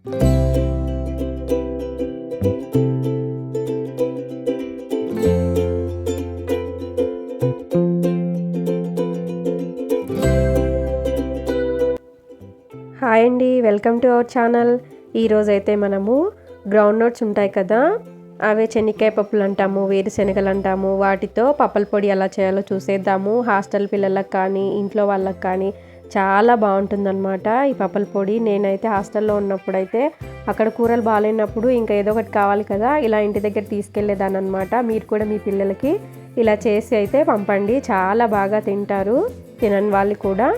Hi అండి welcome to our channel. ఈరోజైతే మనము గ్రౌండ్ నట్స్ ఉంటాయి కదా అవే శనక్కాయ పప్పులు అంటాము వేరుశనగలు అంటాము వాటితో పప్పల పొడి ఎలా చేయాలో చూసేద్దాము. హాస్టల్ పిల్లలకు కానీ ఇంట్లో వాళ్ళకి కానీ చాలా బాగుంటుందన్నమాట ఈ పప్పల పొడి. నేనైతే హాస్టల్లో ఉన్నప్పుడైతే అక్కడ కూరలు బాగాలేనప్పుడు ఇంకా ఏదో ఒకటి కావాలి కదా ఇలా ఇంటి దగ్గర తీసుకెళ్ళేదాన్ని అనమాట మీరు కూడా మీ పిల్లలకి ఇలా చేసి అయితే పంపండి చాలా బాగా తింటారు తినని వాళ్ళు కూడా.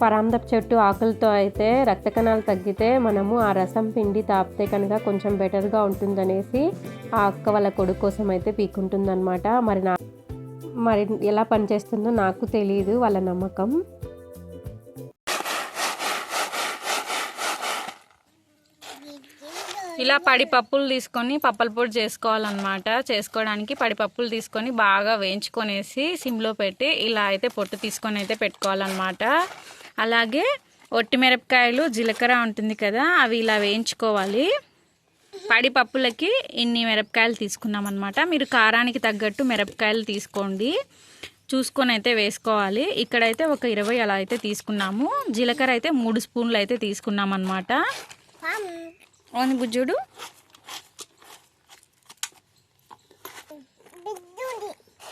పరాందపు చెట్టు ఆకులతో అయితే రక్త కణాలు తగ్గితే మనము ఆ రసం పిండి తాపితే కనుక కొంచెం బెటర్గా ఉంటుందనేసి ఆ అక్క వాళ్ళ కొడుకు కోసం అయితే పీకుంటుందన్నమాట మరి నా మరి ఎలా పనిచేస్తుందో నాకు తెలియదు వాళ్ళ నమ్మకం. ఇలా పడిపప్పులు తీసుకొని పప్పల పొడి చేసుకోవాలన్నమాట. చేసుకోవడానికి పడిపప్పులు తీసుకొని బాగా వేయించుకొనేసి సిమ్లో పెట్టి ఇలా అయితే పొట్టు తీసుకొని అయితే పెట్టుకోవాలన్నమాట. అలాగే ఒట్టి మిరపకాయలు జీలకర్ర ఉంటుంది కదా అవి ఇలా వేయించుకోవాలి. పడి పప్పులకి ఇన్ని మిరపకాయలు తీసుకున్నాం అనమాట మీరు కారానికి తగ్గట్టు మిరపకాయలు తీసుకోండి. చూసుకొని అయితే వేసుకోవాలి. ఇక్కడైతే ఒక ఇరవై అలా అయితే తీసుకున్నాము. జీలకర్ర అయితే మూడు స్పూన్లు అయితే తీసుకున్నాం అనమాట ఓని బుజ్జుడు?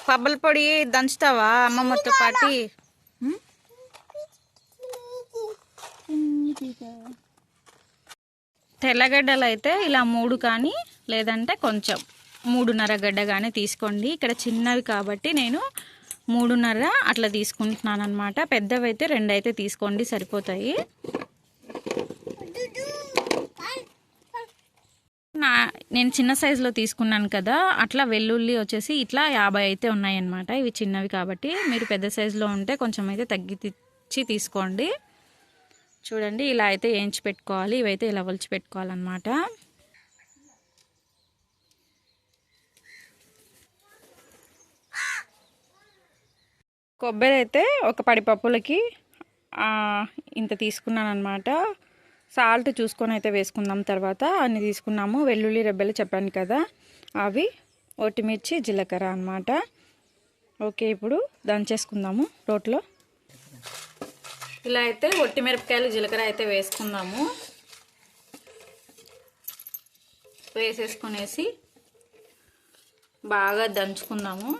పబ్బల పొడి దంచుతావా అమ్మమ్మతో పాటి? తెల్లగడ్డలు అయితే ఇలా మూడు కానీ లేదంటే కొంచెం మూడున్నర గడ్డ కానీ తీసుకోండి. ఇక్కడ చిన్నవి కాబట్టి నేను మూడున్నర అట్లా తీసుకుంటున్నాను అనమాట పెద్దవి అయితే రెండు అయితే తీసుకోండి సరిపోతాయి. నా నేను చిన్న సైజులో తీసుకున్నాను కదా అట్లా వెల్లుల్లి వచ్చేసి ఇట్లా యాభై అయితే ఉన్నాయన్నమాట. ఇవి చిన్నవి కాబట్టి మీరు పెద్ద సైజులో ఉంటే కొంచెం అయితే తగ్గించి తీసుకోండి. చూడండి ఇలా అయితే వేయించి పెట్టుకోవాలి ఇవైతే ఇలా ఒలిచి పెట్టుకోవాలన్నమాట. కొబ్బరి అయితే ఒక పడి పప్పులకి ఇంత తీసుకున్నాను అనమాట సాల్ట్ చూసుకొని అయితే వేసుకుందాం తర్వాత. అన్ని తీసుకున్నాము. వెల్లుల్లి రెబ్బలు చెప్పాను కదా. అవి ఒట్టిమిర్చి జీలకర్ర అనమాట ఓకే ఇప్పుడు దంచేసుకుందాము రోట్లో. ఇలా అయితే ఒట్టి మిరపకాయలు జీలకర్ర అయితే వేసుకుందాము. వేసేసుకునేసి బాగా దంచుకుందాము.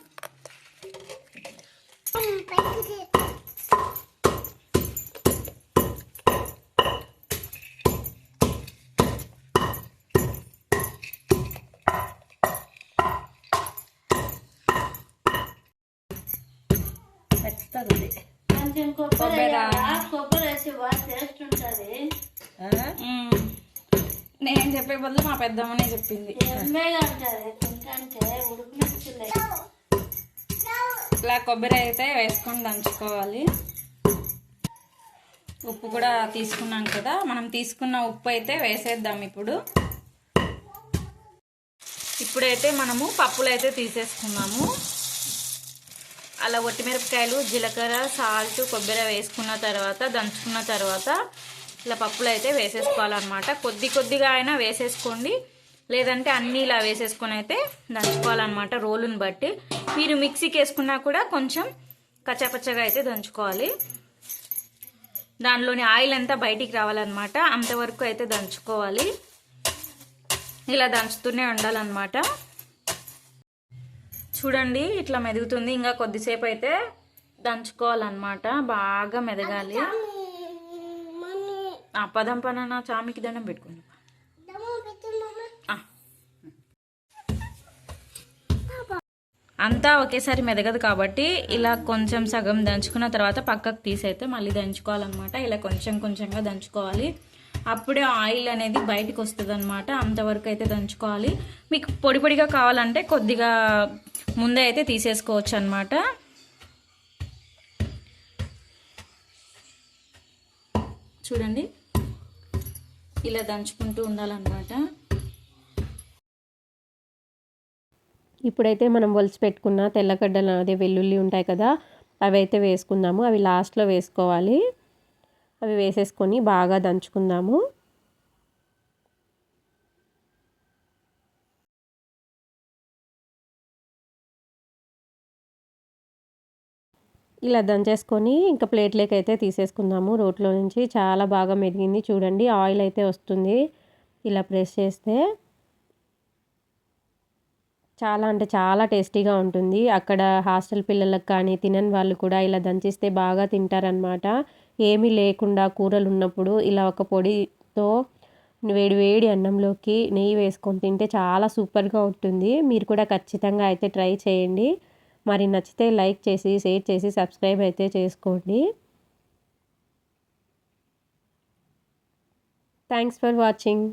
కొంచెం కొబ్బరి? కొబ్బరి వేసి బాగా టేస్ట్ ఉంటుంది. నేను చెప్పే బదులు మా పెద్దమ్మనే చెప్పింది. ఇలా కొబ్బరి అయితే వేసుకొని దంచుకోవాలి. ఉప్పు కూడా తీసుకున్నాం కదా మనం తీసుకున్న ఉప్పు అయితే వేసేద్దాం ఇప్పుడు. ఇప్పుడైతే మనము పప్పులు అయితే తీసేసుకున్నాము. అలా ఒట్టిమిరపకాయలు జీలకర్ర సాల్ట్ కొబ్బరి వేసుకున్న తర్వాత దంచుకున్న తర్వాత ఇలా పప్పులు అయితే వేసేసుకోవాలన్నమాట. కొద్ది కొద్దిగా అయినా వేసేసుకోండి. లేదంటే అన్నీ ఇలా వేసేసుకొని అయితే దంచుకోవాలన్నమాట రోలుని బట్టి. మీరు మిక్సీకి వేసుకున్నా కూడా కొంచెం కచ్చాపచ్చగా అయితే దంచుకోవాలి. దానిలోని ఆయిల్ అంతా బయటికి రావాలన్నమాట. అంతవరకు అయితే దంచుకోవాలి. ఇలా దంచుతూనే ఉండాలన్నమాట. చూడండి ఇట్లా మెదుగుతుంది. ఇంకా కొద్దిసేపు అయితే దంచుకోవాలన్నమాట. బాగా మెదగాలి. ఆ పదం పన చామికి దండం పెట్టుకోండి అంతా ఒకేసారి మెదగదు కాబట్టి ఇలా కొంచెం సగం దంచుకున్న తర్వాత పక్కకు తీసైతే మళ్ళీ దంచుకోవాలన్నమాట. ఇలా కొంచెం కొంచెంగా దంచుకోవాలి. అప్పుడే ఆయిల్ అనేది బయటకు వస్తుంది అనమాట అంతవరకు అయితే దంచుకోవాలి. మీకు పొడి పొడిగా కావాలంటే కొద్దిగా ముందే అయితే తీసేసుకోవచ్చు అనమాట చూడండి. ఇలా దంచుకుంటూ ఉండాలన్నమాట. ఇప్పుడైతే మనం ఒలిచి పెట్టుకున్న తెల్లగడ్డలు అదే వెల్లుల్లి ఉంటాయి కదా అవి అయితే వేసుకుందాము. అవి లాస్ట్లో వేసుకోవాలి. అవి వేసేసుకొని బాగా దంచుకుందాము. ఇలా దంచేసుకొని ఇంకా ప్లేట్లోకి అయితే తీసేసుకుందాము. రోట్లో నుంచి చాలా బాగా మెరిగింది చూడండి. ఆయిల్ అయితే వస్తుంది. ఇలా ప్రెస్ చేస్తే చాలా అంటే చాలా టేస్టీగా ఉంటుంది. అక్కడ హాస్టల్ పిల్లలకు కానీ తినని వాళ్ళు కూడా ఇలా దంచిస్తే బాగా తింటారనమాట ఏమీ లేకుండా కూరలు ఉన్నప్పుడు ఇలా ఒక పొడితో వేడి వేడి అన్నంలోకి నెయ్యి వేసుకొని తింటే చాలా సూపర్గా ఉంటుంది. మీరు కూడా ఖచ్చితంగా అయితే ట్రై చేయండి. మరి నచ్చితే లైక్ చేసి షేర్ చేసి సబ్స్క్రైబ్ అయితే చేసుకోండి. Thanks for watching